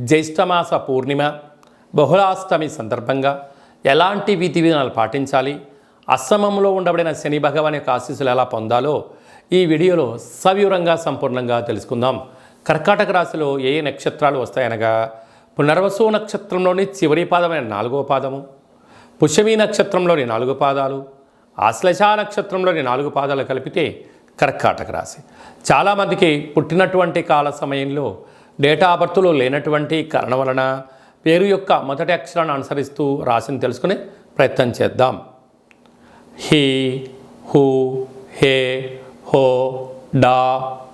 జ్యేష్ఠమాస పూర్ణిమ బహుళాష్టమి సందర్భంగా ఎలాంటి విధి విధానాలు పాటించాలి అశ్రమంలో ఉండబడిన శని భగవాన్ యొక్క ఆశీస్సులు ఎలా పొందాలో ఈ వీడియోలో సవివరంగా సంపూర్ణంగా తెలుసుకుందాం. కర్కాటక రాశిలో ఏ ఏ నక్షత్రాలు వస్తాయనగా పునర్వసు నక్షత్రంలోని చివరి పాదమైన నాలుగో పాదము పుష్యమీ నక్షత్రంలోని నాలుగు పాదాలు ఆశ్లేష నక్షత్రంలోని నాలుగు పాదాలు కలిపితే కర్కాటక రాశి. చాలామందికి పుట్టినటువంటి కాల సమయంలో డేటా బర్త్లో లేనటువంటి కారణం వలన పేరు యొక్క మొదటి అక్షరాన్ని అనుసరిస్తూ రాశిని తెలుసుకునే ప్రయత్నం చేద్దాం. హీ హూ హే హో డా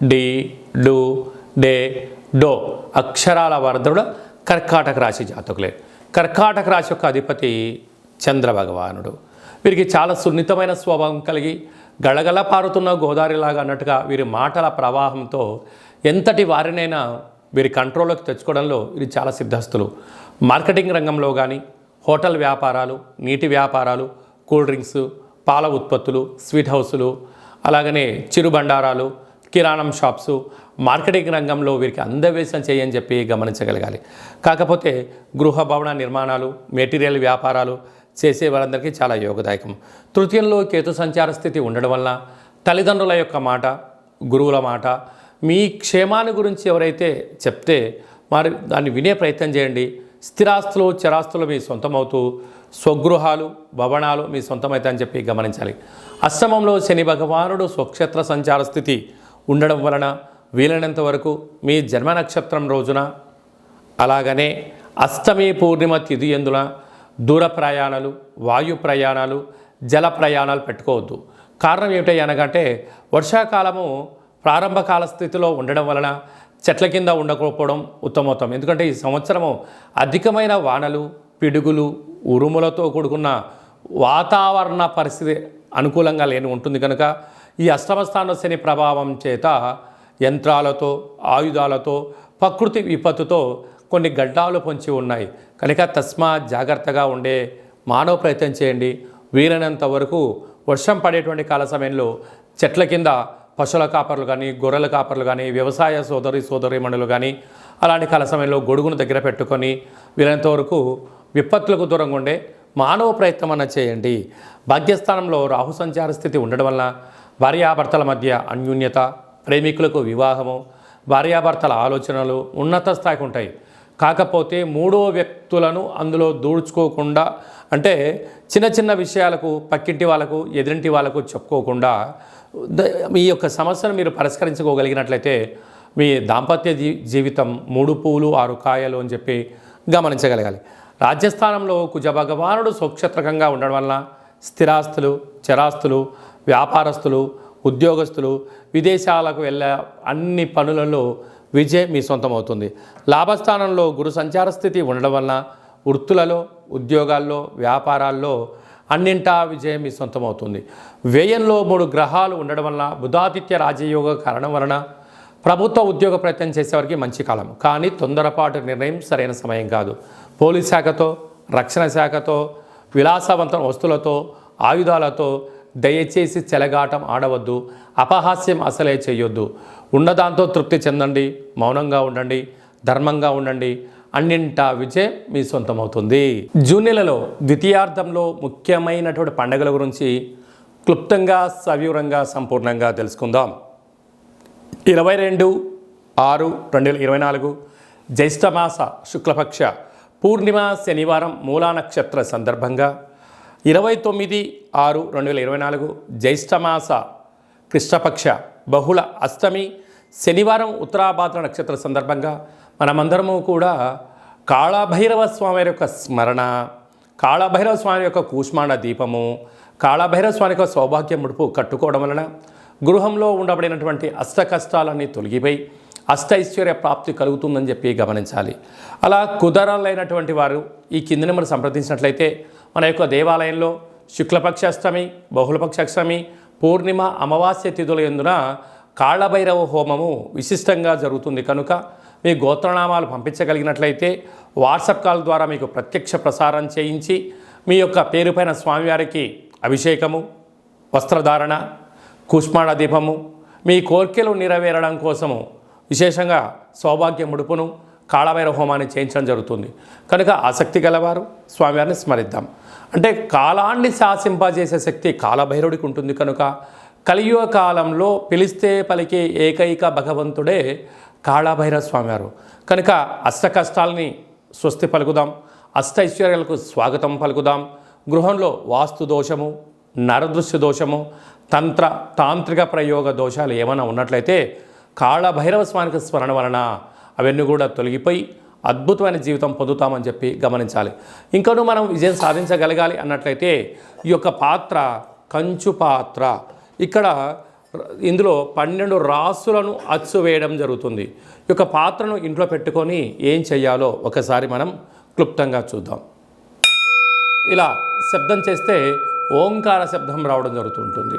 డి డు డే డో అక్షరాల వరదుడు కర్కాటక రాశి జాతకులే. కర్కాటక రాశి యొక్క అధిపతి చంద్రభగవానుడు. వీరికి చాలా సున్నితమైన స్వభావం కలిగి గళగళ పారుతున్న గోదావరిలాగా అన్నట్టుగా వీరి మాటల ప్రవాహంతో ఎంతటి వారినైనా వీరి కంట్రోల్లోకి తెచ్చుకోవడంలో ఇది చాలా సిద్ధస్తులు మార్కెటింగ్ రంగంలో కానీ హోటల్ వ్యాపారాలు నీటి వ్యాపారాలు కూల్ డ్రింక్స్ పాల ఉత్పత్తులు స్వీట్ హౌసులు అలాగనే చిరుబండారాలు కిరాణం షాప్సు మార్కెటింగ్ రంగంలో వీరికి అందవేశం చేయని చెప్పి గమనించగలగాలి. కాకపోతే గృహ భవన నిర్మాణాలు మెటీరియల్ వ్యాపారాలు చేసే వారందరికీ చాలా యోగదాయకం. తృతీయంలో కేతు సంచార స్థితి ఉండడం వల్ల తల్లిదండ్రుల యొక్క మాట గురువుల మాట మీ క్షేమాన్ని గురించి ఎవరైతే చెప్తే మరి దాన్ని వినే ప్రయత్నం చేయండి. స్థిరాస్తులు చరాస్తులు మీ సొంతమవుతూ స్వగృహాలు భవనాలు మీ సొంతమవుతాయని చెప్పి గమనించాలి. అష్టమంలో శని భగవానుడు స్వక్షేత్ర సంచార స్థితి ఉండడం వలన వీలైనంత వరకు మీ జన్మ నక్షత్రం రోజున అలాగనే అష్టమి పూర్ణిమ తిథి ఎందున దూర ప్రయాణాలు వాయు ప్రయాణాలు జల ప్రయాణాలు పెట్టుకోవద్దు. కారణం ఏమిటి అనగంటే వర్షాకాలము ప్రారంభ కాల స్థితిలో ఉండడం వలన చెట్ల కింద ఉండకపోవడం ఉత్తమోత్తమం. ఎందుకంటే ఈ సంవత్సరము అధికమైన వానలు పిడుగులు ఉరుములతో కూడుకున్న వాతావరణ పరిస్థితి అనుకూలంగా లేని ఉంటుంది కనుక ఈ అష్టమస్థాన శని ప్రభావం చేత యంత్రాలతో ఆయుధాలతో ప్రకృతి విపత్తుతో కొన్ని గడ్డాలు పొంచి ఉన్నాయి. కనుక తస్మా జాగ్రత్తగా ఉండే మానవ ప్రయత్నం చేయండి. వీలైనంత వరకు వర్షం పడేటువంటి కాల సమయంలో చెట్ల కింద పశువుల కాపర్లు కానీ గొర్రెల కాపర్లు కానీ వ్యవసాయ సోదరి సోదరిమణులు కానీ అలాంటి కాల సమయంలో గొడుగును దగ్గర పెట్టుకొని వీలైనంత వరకు విపత్తులకు దూరంగా ఉండే మానవ ప్రయత్నం అన్న చేయండి. భాగ్యస్థానంలో రాహు సంచార స్థితి ఉండడం వలన భార్యాభర్తల మధ్య అన్యూన్యత ప్రేమికులకు వివాహము భార్యాభర్తల ఆలోచనలు ఉన్నత స్థాయికి ఉంటాయి. కాకపోతే మూడో వ్యక్తులను అందులో దూడ్చుకోకుండా అంటే చిన్న చిన్న విషయాలకు పక్కింటి వాళ్ళకు ఎదురింటి వాళ్ళకు చెప్పుకోకుండా మీ యొక్క సమస్యను మీరు పరిష్కరించుకోగలిగినట్లయితే మీ దాంపత్య జీ జీవితం మూడు పూలు ఆరు కాయలు అని చెప్పి గమనించగలగాలి. రాజ్యస్థానంలో కుజ భగవానుడు స్వక్షత్రకంగా ఉండడం వలన స్థిరాస్తులు చరాస్తులు వ్యాపారస్తులు ఉద్యోగస్తులు విదేశాలకు వెళ్ళే అన్ని పనులలో విజయం మీ సొంతం అవుతుంది లాభస్థానంలో గురు సంచార స్థితి ఉండడం వలన వృత్తులలో ఉద్యోగాల్లో వ్యాపారాల్లో అన్నింటా విజయం మీ సొంతం అవుతుంది వ్యయంలో మూడు గ్రహాలు ఉండడం వలన బుధాదిత్య రాజయోగ కారణం వలన ప్రభుత్వ ఉద్యోగ ప్రయత్నం చేసేవారికి మంచి కాలం. కానీ తొందరపాటు నిర్ణయం సరైన సమయం కాదు. పోలీస్ శాఖతో రక్షణ శాఖతో విలాసవంతం వస్తువులతో ఆయుధాలతో దయచేసి చెలగాటం ఆడవద్దు అపహాస్యం అసలే చేయొద్దు ఉన్నదాంతో తృప్తి చెందండి మౌనంగా ఉండండి ధర్మంగా ఉండండి అన్నింటా విజయం మీ సొంతమవుతుంది. జూన్ నెలలో ద్వితీయార్థంలో ముఖ్యమైనటువంటి పండుగల గురించి క్లుప్తంగా సవివరంగా సంపూర్ణంగా తెలుసుకుందాం. ఇరవై రెండు ఆరు రెండు వేల ఇరవై నాలుగు జ్యేష్ఠమాస శుక్లపక్ష పూర్ణిమ శనివారం మూలా నక్షత్ర సందర్భంగా ఇరవై తొమ్మిది ఆరు రెండు వేల ఇరవై నాలుగు జ్యేష్ఠమాస కృష్ణపక్ష బహుళ అష్టమి శనివారం ఉత్తరాభాద్ర నక్షత్ర సందర్భంగా మనమందరము కూడా కాళభైరవ స్వామి యొక్క స్మరణ కాళభైరవ స్వామి యొక్క కూష్మాండ దీపము కాళభైరవ స్వామి యొక్క సౌభాగ్య ముడుపు కట్టుకోవడం వలన గృహంలో ఉండబడినటువంటి అష్ట కష్టాలన్నీ తొలగిపోయి అష్టైశ్వర్య ప్రాప్తి కలుగుతుందని చెప్పి గమనించాలి. అలా కుదరలైనటువంటి వారు ఈ కింది నెంబర్ సంప్రదించినట్లయితే మన యొక్క దేవాలయంలో శుక్లపక్ష అష్టమి బహుళపక్ష అష్టమి పూర్ణిమ అమావాస్య తిథుల ఎందున కాళ్ళభైరవ హోమము విశిష్టంగా జరుగుతుంది. కనుక మీ గోత్రనామాలు పంపించగలిగినట్లయితే వాట్సాప్ కాల్ ద్వారా మీకు ప్రత్యక్ష ప్రసారం చేయించి మీ యొక్క పేరుపైన స్వామివారికి అభిషేకము వస్త్రధారణ కుష్మాణ దీపము మీ కోర్కెలు నెరవేరడం కోసము విశేషంగా సౌభాగ్య ముడుపును కాళభైరవ హోమాన్ని చేయించడం జరుగుతుంది. కనుక ఆసక్తి గలవారు స్వామివారిని స్మరిద్దాం. అంటే కాలాన్ని శాసింపజేసే శక్తి కాలభైరవుడికి ఉంటుంది కనుక కలియుగ కాలంలో పిలిస్తే పలికే ఏకైక భగవంతుడే కాళభైరవ స్వామివారు. కనుక అష్ట కష్టాలని స్వస్తి పలుకుదాం. అష్ట ఐశ్వర్యాలకు స్వాగతం పలుకుదాం. గృహంలో వాస్తు దోషము నరదృశ్య దోషము తంత్ర తాంత్రిక ప్రయోగ దోషాలు ఏమైనా ఉన్నట్లయితే కాళభైరవ స్వామికి స్మరణ వలన అవన్నీ కూడా తొలగిపోయి అద్భుతమైన జీవితం పొందుతామని చెప్పి గమనించాలి. ఇంకనూ మనం విజయం సాధించగలగాలి అన్నట్లయితే ఈ యొక్క పాత్ర కంచు పాత్ర ఇక్కడ ఇందులో పన్నెండు రాసులను అచ్చు వేయడం జరుగుతుంది. ఈ యొక్క పాత్రను ఇంట్లో పెట్టుకొని ఏం చేయాలో ఒకసారి మనం క్లుప్తంగా చూద్దాం. ఇలా శబ్దం చేస్తే ఓంకార శబ్దం రావడం జరుగుతుంటుంది.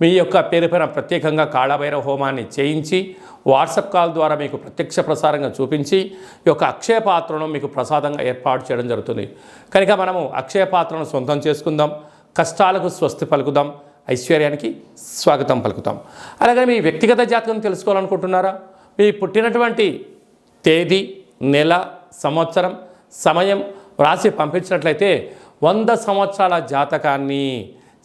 మీ యొక్క పేరు పైన ప్రత్యేకంగా కాళభైరవ హోమాన్ని చేయించి వాట్సాప్ కాల్ ద్వారా మీకు ప్రత్యక్ష ప్రసారంగా చూపించి ఈ యొక్క అక్షయ పాత్రను మీకు ప్రసాదంగా ఏర్పాటు చేయడం జరుగుతుంది. కనుక మనము అక్షయ పాత్రను సొంతం చేసుకుందాం కష్టాలకు స్వస్తి పలుకుదాం ఐశ్వర్యానికి స్వాగతం పలుకుతాం. అలాగే మీ వ్యక్తిగత జాతకం తెలుసుకోవాలనుకుంటున్నారా? మీ పుట్టినటువంటి తేదీ నెల సంవత్సరం సమయం రాసి పంపించినట్లయితే వంద సంవత్సరాల జాతకాన్ని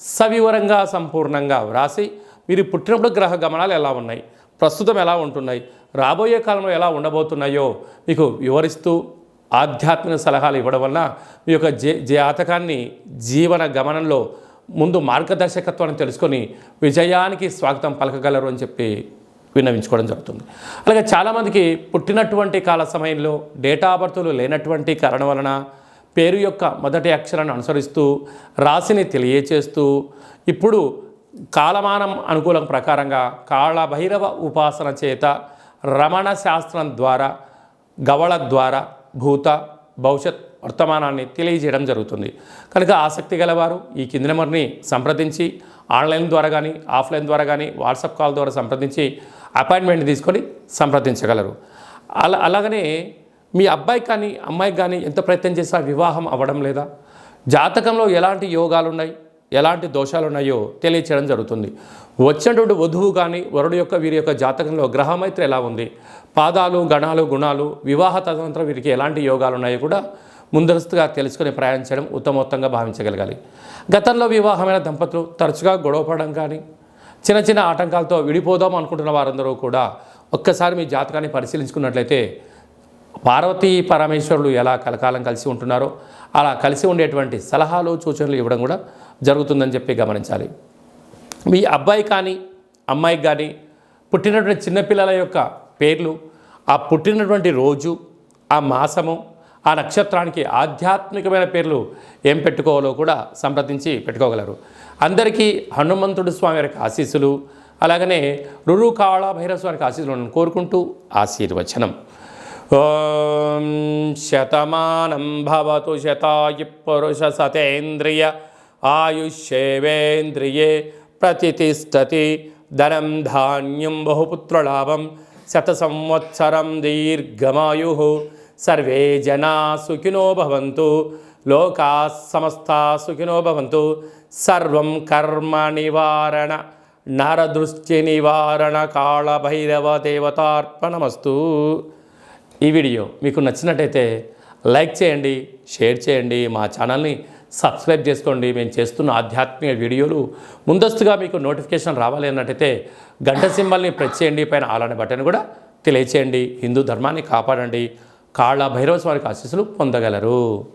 సవివరంగా సంపూర్ణంగా వ్రాసి మీరు పుట్టినప్పుడు గ్రహ గమనాలు ఎలా ఉన్నాయి? ప్రస్తుతం ఎలా ఉంటున్నాయి? రాబోయే కాలంలో ఎలా ఉండబోతున్నాయో మీకు వివరిస్తూ ఆధ్యాత్మిక సలహాలు ఇవ్వడం వలన మీ యొక్క జే జాతకాన్ని జీవన గమనంలో ముందు మార్గదర్శకత్వాన్ని తెలుసుకొని విజయానికి స్వాగతం పలకగలరు అని చెప్పి విన్నవించుకోవడం జరుగుతుంది. అలాగే చాలామందికి పుట్టినటువంటి కాల సమయంలో డేటా బర్తులు లేనటువంటి కారణం వలన పేరు యొక్క మొదటి అక్షరాన్ని అనుసరిస్తూ రాశిని తెలియచేస్తూ ఇప్పుడు కాలమానం అనుకూలం ప్రకారంగా కాళభైరవ ఉపాసన చేత రమణ శాస్త్రం ద్వారా గవళ ద్వారా భూత భవిష్యత్ వర్తమానాన్ని తెలియజేయడం జరుగుతుంది. కనుక ఆసక్తి గలవారు ఈ కింది నెంబర్ని సంప్రదించి ఆన్లైన్ ద్వారా కానీ ఆఫ్లైన్ ద్వారా కానీ వాట్సాప్ కాల్ ద్వారా సంప్రదించి అపాయింట్మెంట్ తీసుకొని సంప్రదించగలరు. అలా అలాగనే మీ అబ్బాయికి కానీ అమ్మాయికి కానీ ఎంత ప్రయత్నం చేసినా వివాహం అవ్వడం లేదా? జాతకంలో ఎలాంటి యోగాలు ఉన్నాయి ఎలాంటి దోషాలు ఉన్నాయో తెలియచేయడం జరుగుతుంది. వచ్చినటువంటి వధువు కానీ వరుడు యొక్క వీరి యొక్క జాతకంలో గ్రహమైత్రి ఎలా ఉంది? పాదాలు గణాలు గుణాలు వివాహ తదనంతరం వీరికి ఎలాంటి యోగాలు ఉన్నాయో కూడా ముందస్తుగా తెలుసుకుని ప్రయాణం చేయడం ఉత్తమోత్తంగా భావించగలగాలి. గతంలో వివాహమైన దంపతులు తరచుగా గొడవపడడం కానీ చిన్న చిన్న ఆటంకాలతో విడిపోదాం అనుకుంటున్న వారందరూ కూడా ఒక్కసారి మీ జాతకాన్ని పరిశీలించుకున్నట్లయితే పార్వతీ పరమేశ్వరులు ఎలా కలకాలం కలిసి ఉంటున్నారో అలా కలిసి ఉండేటువంటి సలహాలు సూచనలు ఇవ్వడం కూడా జరుగుతుందని చెప్పి గమనించాలి. మీ అబ్బాయి కానీ అమ్మాయికి కానీ పుట్టినటువంటి చిన్నపిల్లల యొక్క పేర్లు ఆ పుట్టినటువంటి రోజు ఆ మాసము ఆ నక్షత్రానికి ఆధ్యాత్మికమైన పేర్లు ఏం పెట్టుకోవాలో కూడా సంప్రదించి పెట్టుకోగలరు. అందరికీ హనుమంతుడు స్వామి వారికి ఆశీస్సులు అలాగనే రురు కావళ భైరవ స్వామికి ఆశీస్సులు కోరుకుంటూ ఆశీర్వచనం. ఓం శతమానం భవతు శతాయు పురుష సతేంద్రియ ఆయుష్యేవేంద్రియే ప్రతిష్టతి ధనం ధాన్యం బహుపుత్రలాభం శత సంవత్సరం దీర్ఘమాయు. సర్వే జనా సుఖినో భవంతు. లోకా సమస్తా సుఖినో భవంతు. సర్వం ఈ వీడియో మీకు నచ్చినట్టయితే లైక్ చేయండి షేర్ చేయండి మా ఛానల్ని సబ్స్క్రైబ్ చేసుకోండి. మేము చేస్తున్న ఆధ్యాత్మిక వీడియోలు ముందస్తుగా మీకు నోటిఫికేషన్ రావాలి అన్నట్టయితే గంట సింబల్ని ప్రెస్ చేయండి. పైన అలానే బటన్ కూడా తెలియచేయండి. హిందూ ధర్మాన్ని కాపాడండి. కాళ్ళ భైరవ స్వామికి ఆశీస్సులు పొందగలరు.